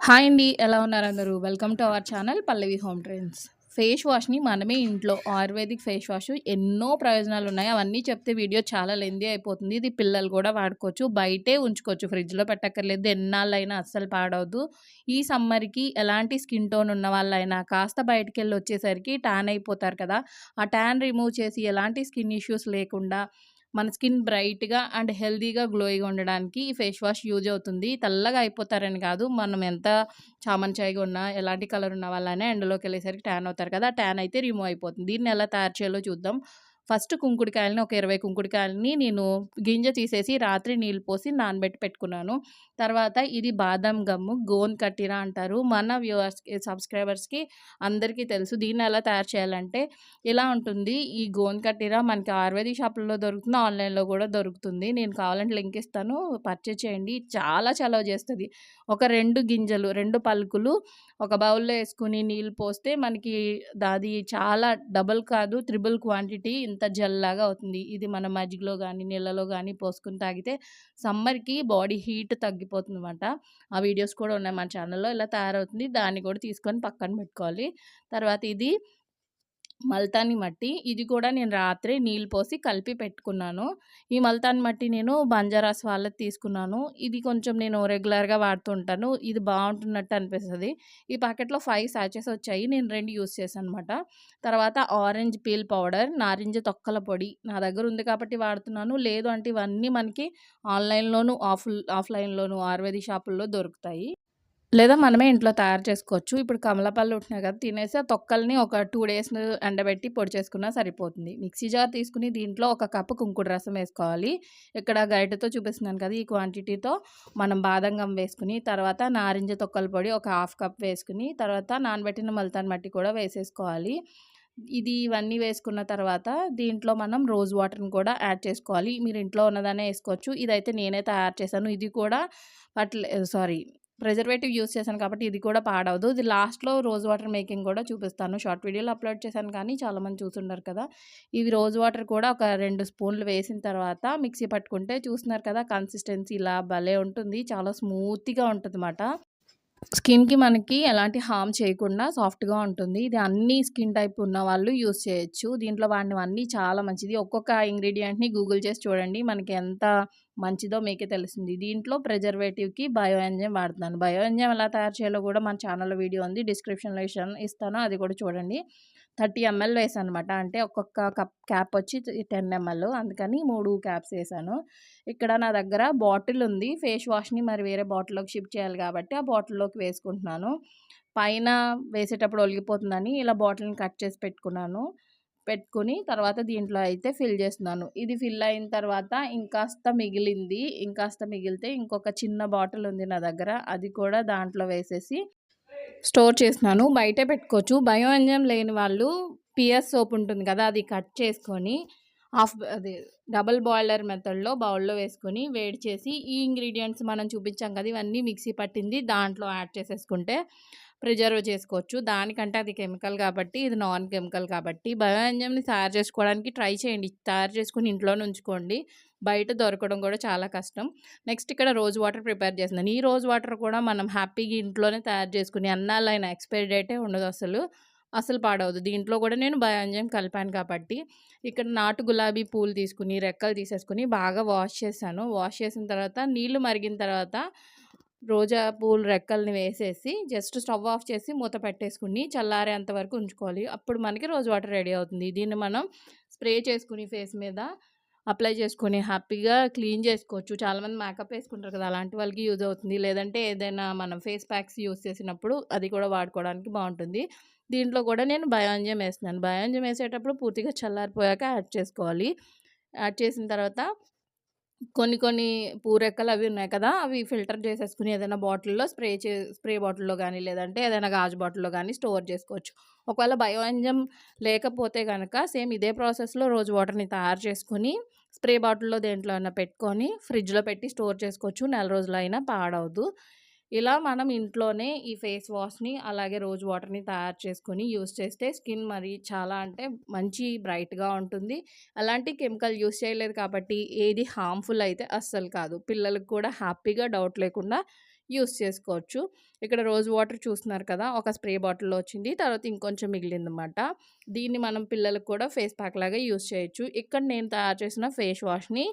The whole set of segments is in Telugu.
హాయ్ అండి ఎలా ఉన్నారు అందరూ? Welcome to our channel Pallavi home trends face వాష్ని మనమే ఇంట్లో ఆయుర్వేదిక్ ఫేస్ వాష్ ఎన్నో ప్రయోజనాలు ఉన్నాయి. అవన్నీ చెప్తే వీడియో చాలా లెందీ అయిపోతుంది. ఇది పిల్లలు కూడా వాడుకోవచ్చు. బయటే ఉంచుకోవచ్చు. ఫ్రిడ్జ్లో పెట్టక్కర్లేదు. ఎన్నాళ్ళైనా అస్సలు పాడవద్దు. ఈ సమ్మర్కి ఎలాంటి స్కిన్ టోన్ ఉన్న వాళ్ళైనా కాస్త బయటికి వెళ్ళి వచ్చేసరికి ట్యాన్ అయిపోతారు కదా. ఆ ట్యాన్ రిమూవ్ చేసి ఎలాంటి స్కిన్ ఇష్యూస్ లేకుండా మన స్కిన్ బ్రైట్‌గా అండ్ హెల్దీగా గ్లోయిగా ఉండడానికి ఈ ఫేస్ వాష్ యూజ్ అవుతుంది. తెల్లగా అయిపోతారని కాదు. మనం ఎంత చామన్ ఉన్నా, ఎలాంటి కలర్ ఉన్న ఎండలోకి వెళ్ళేసరికి ట్యాన్ అవుతారు కదా! ట్యాన్ అయితే రిమూవ్ అయిపోతుంది. దీన్ని ఎలా తయారు చేయాలో చూద్దాం. ఫస్ట్ కుంకుడుకాయలని ఒక ఇరవై కుంకుడుకాయలని నేను గింజ తీసేసి రాత్రి నీళ్ళు పోసి నానబెట్టి పెట్టుకున్నాను. తర్వాత ఇది బాదం గమ్ము గోన్ కట్టిరా అంటారు. మన వ్యూవర్స్కి సబ్స్క్రైబర్స్కి అందరికీ తెలుసు. దీన్ని ఎలా తయారు చేయాలంటే ఇలా ఉంటుంది. ఈ గోన్ కట్టిరా మనకి ఆయుర్వేది షాపుల్లో దొరుకుతుంది ఆన్లైన్లో కూడా దొరుకుతుంది. నేను కావాలంటే లింక్ ఇస్తాను. పర్చేజ్ చేయండి. చాలా చలవ చేస్తుంది. ఒక రెండు గింజలు రెండు పలుకులు ఒక బౌల్లో వేసుకుని నీళ్ళు పోస్తే మనకి అది చాలా డబుల్ కాదు త్రిబుల్ క్వాంటిటీ ఇంత జల్లాగా అవుతుంది. ఇది మన మజ్జిగలో కానీ నీళ్ళలో కానీ పోసుకుని తాగితే సమ్మర్కి బాడీ హీట్ తగ్గిపోతుంది అనమాట ఆ వీడియోస్ కూడా ఉన్నాయి మన ఛానల్లో ఇలా తయారవుతుంది. దాన్ని కూడా తీసుకొని పక్కన పెట్టుకోవాలి. తర్వాత ఇది మల్తాని మట్టి. ఇది కూడా నేను రాత్రి నీళ్ళు పోసి కలిపి పెట్టుకున్నాను. ఈ మల్తాని మట్టి నేను బంజారాస్ వాళ్ళది తీసుకున్నాను. ఇది కొంచెం నేను రెగ్యులర్గా వాడుతుంటాను. ఇది బాగుంటున్నట్టు అనిపిస్తుంది. ఈ ప్యాకెట్లో ఫైవ్ సాచెస్ వచ్చాయి. నేను రెండు యూస్ చేశాను అనమాట తర్వాత ఆరెంజ్ పీల్ పౌడర్ నారింజ తొక్కల పొడి నా దగ్గర ఉంది కాబట్టి వాడుతున్నాను. లేదు అంటే ఇవన్నీ మనకి ఆన్లైన్లోను ఆఫ్ ఆఫ్లైన్లోను ఆయుర్వేదిక్ షాపుల్లో దొరుకుతాయి. లేదా మనమే ఇంట్లో తయారు చేసుకోవచ్చు. ఇప్పుడు కమలపల్లి ఉంటున్నాయి కదా తినేసి ఆ తొక్కల్ని ఒక టూ డేస్ ఎండబెట్టి పొడి చేసుకున్నా సరిపోతుంది. మిక్సీ జార్ తీసుకుని దీంట్లో ఒక కప్పు కుంకుడు రసం వేసుకోవాలి. ఇక్కడ గైడ్తో చూపిస్తున్నాను కదా ఈ క్వాంటిటీతో. మనం బాదంగం వేసుకుని తర్వాత నారింజ తొక్కల పొడి ఒక హాఫ్ కప్ వేసుకుని తర్వాత నానబెట్టిన మల్తాన్ మట్టి కూడా వేసేసుకోవాలి. ఇది ఇవన్నీ వేసుకున్న తర్వాత దీంట్లో మనం రోజ్ వాటర్ని కూడా యాడ్ చేసుకోవాలి. మీరు ఇంట్లో ఉన్నదానే వేసుకోవచ్చు. ఇదైతే నేనే తయారు చేశాను. ఇది కూడా పట్ల సారీ ప్రిజర్వేటివ్ యూస్ చేశాను కాబట్టి ఇది కూడా పాడవదు. ఇది లాస్ట్లో రోజ్ వాటర్ మేకింగ్ కూడా చూపిస్తాను. షార్ట్ వీడియోలో అప్లోడ్ చేశాను కానీ చాలామంది చూసుంటారు కదా. ఇవి రోజ్ వాటర్ కూడా ఒక రెండు స్పూన్లు వేసిన తర్వాత మిక్సీ పట్టుకుంటే చూస్తున్నారు కదా కన్సిస్టెన్సీ ఇలా భలే ఉంటుంది. చాలా స్మూత్గా ఉంటుంది స్కిన్కి మనకి ఎలాంటి హామ్ చేయకుండా సాఫ్ట్గా ఉంటుంది. ఇది అన్ని స్కిన్ టైప్ ఉన్న వాళ్ళు యూస్ చేయొచ్చు. దీంట్లో వాడినవన్నీ చాలా మంచిది. ఒక్కొక్క ఇంగ్రీడియంట్ని గూగుల్ చేసి చూడండి. మనకి ఎంత మంచిదో మీకే తెలిసింది. దీంట్లో ప్రిజర్వేటివ్కి బయో ఎంజైమ్ వాడుతున్నాను. బయో ఎంజైమ్ ఎలా తయారు చేయాలో కూడా మన ఛానల్లో వీడియో ఉంది. డిస్క్రిప్షన్లో ఇస్తాను. అది కూడా చూడండి. థర్టీ ఎంఎల్ వేసాను అనమాట అంటే ఒక్కొక్క కప్ క్యాప్ వచ్చి టెన్ ఎంఎల్. అందుకని మూడు క్యాప్స్ వేసాను. ఇక్కడ నా దగ్గర బాటిల్ ఉంది. ఫేస్ వాష్ని మరి వేరే బాటిల్లోకి షిఫ్ట్ చేయాలి కాబట్టి ఆ బాటిల్లోకి వేసుకుంటున్నాను. పైన వేసేటప్పుడు ఒలిగిపోతుందని ఇలా బాటిల్ని కట్ చేసి పెట్టుకున్నాను. పెట్టుకుని తర్వాత దీంట్లో అయితే ఫిల్ చేస్తున్నాను. ఇది ఫిల్ అయిన తర్వాత ఇంకాస్త మిగిలింది. ఇంకాస్త మిగిలితే ఇంకొక చిన్న బాటిల్ ఉంది నా దగ్గర. అది కూడా దాంట్లో వేసేసి స్టోర్ చేసినాను బయటే పెట్టుకోవచ్చు. బయో ఎంజైమ్ లేని వాళ్ళు పిఎస్ సోప్ ఉంటుంది కదా అది కట్ చేసుకొని హాఫ్ అది డబల్ బాయిలర్ మెథడ్లో బౌల్లో వేసుకొని వేడి చేసి ఈ ఇంగ్రీడియంట్స్ మనం చూపించాం కదా ఇవన్నీ మిక్సీ పట్టింది. దాంట్లో యాడ్ చేసేసుకుంటే ప్రిజర్వ్ చేసుకోవచ్చు. దానికంటే అది కెమికల్ కాబట్టి ఇది నాన్ కెమికల్ కాబట్టి బయో తయారు చేసుకోవడానికి ట్రై చేయండి. తయారు చేసుకుని ఇంట్లోనే ఉంచుకోండి బయట దొరకడం కూడా చాలా కష్టం. నెక్స్ట్ ఇక్కడ రోజ్ వాటర్ ప్రిపేర్ చేస్తున్నాను. ఈ రోజ్ వాటర్ కూడా మనం హ్యాపీగా ఇంట్లోనే తయారు చేసుకుని అన్నాలైన ఎక్స్పైరీ డేటే ఉండదు అసలు. అసలు పాడవద్దు దీంట్లో కూడా నేను బయాంజం కలిపాను కాబట్టి ఇక్కడ నాటు గులాబీ పూలు తీసుకుని రెక్కలు తీసేసుకుని బాగా వాష్ చేశాను. వాష్ చేసిన తర్వాత నీళ్ళు మరిగిన తర్వాత రోజా పూలు రెక్కల్ని వేసేసి జస్ట్ స్టవ్ ఆఫ్ చేసి మూత పెట్టేసుకుని చల్లారేంత వరకు ఉంచుకోవాలి. అప్పుడు మనకి రోజు వాటర్ రెడీ అవుతుంది. దీన్ని మనం స్ప్రే చేసుకుని ఫేస్ మీద అప్లై చేసుకొని హ్యాపీగా క్లీన్ చేసుకోవచ్చు. చాలామంది మేకప్ వేసుకుంటారు కదా అలాంటి వాళ్ళకి యూజ్ అవుతుంది. లేదంటే ఏదైనా మనం ఫేస్ ప్యాక్స్ యూజ్ చేసినప్పుడు అది కూడా వాడుకోవడానికి బాగుంటుంది. దీంట్లో కూడా నేను బయాంజం వేస్తున్నాను. బయాంజం వేసేటప్పుడు పూర్తిగా చల్లారిపోయాక యాడ్ చేసుకోవాలి. యాడ్ చేసిన తర్వాత కొన్ని కొన్ని పూరెక్కలు అవి ఉన్నాయి కదా అవి ఫిల్టర్ చేసేసుకుని ఏదైనా బాటిల్లో స్ప్రే చే స్ప్రే బాటిల్లో కానీ లేదంటే ఏదైనా గాజు బాటిల్లో కానీ స్టోర్ చేసుకోవచ్చు. ఒకవేళ బయో ఎంజమ్ లేకపోతే కనుక సేమ్ ఇదే ప్రాసెస్లో రోజు వాటర్ని తయారు చేసుకుని స్ప్రే బాటిల్లో దేంట్లో అయినా పెట్టుకొని ఫ్రిడ్జ్లో పెట్టి స్టోర్ చేసుకోవచ్చు. నెల రోజులైనా పాడవద్దు. ఇలా మనం ఇంట్లోనే ఈ ఫేస్ వాష్ని అలాగే రోజ్ వాటర్ని తయారు చేసుకొని యూస్ చేస్తే స్కిన్ మరి చాలా అంటే మంచి బ్రైట్గా ఉంటుంది. అలాంటి కెమికల్ యూస్ చేయలేదు కాబట్టి ఏది హార్మ్ఫుల్ అయితే అస్సలు కాదు. పిల్లలకు కూడా హ్యాపీగా డౌట్ లేకుండా యూస్ చేసుకోవచ్చు. ఇక్కడ రోజ్ వాటర్ చూస్తున్నారు కదా ఒక స్ప్రే బాటిల్లో వచ్చింది తర్వాత ఇంకొంచెం మిగిలిందన్నమాట దీన్ని మనం పిల్లలకు కూడా ఫేస్ ప్యాక్ లాగా యూస్ చేయొచ్చు. ఇక్కడ నేను తయారు చేసిన ఫేస్ వాష్ని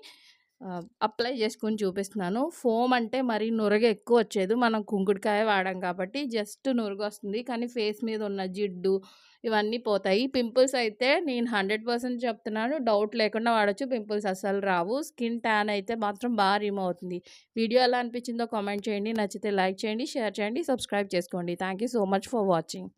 అప్లై చేసుకొని చూపిస్తున్నాను. ఫోమ్ అంటే మరి నురగ ఎక్కువ వచ్చేది. మనం కుంకుడుకాయ వాడాం కాబట్టి జస్ట్ నురుగు వస్తుంది కానీ ఫేస్ మీద ఉన్న జిడ్డు ఇవన్నీ పోతాయి. పింపుల్స్ అయితే నేను హండ్రెడ్ పర్సెంట్ చెప్తున్నాను. డౌట్ లేకుండా వాడచ్చు. పింపుల్స్ అస్సలు రావు. స్కిన్ ట్యాన్ అయితే మాత్రం బాగా రిమూవ్ అవుతుంది. వీడియో ఎలా అనిపించిందో కామెంట్ చేయండి. నచ్చితే లైక్ చేయండి షేర్ చేయండి సబ్స్క్రైబ్ చేసుకోండి. Thank you so much for watching.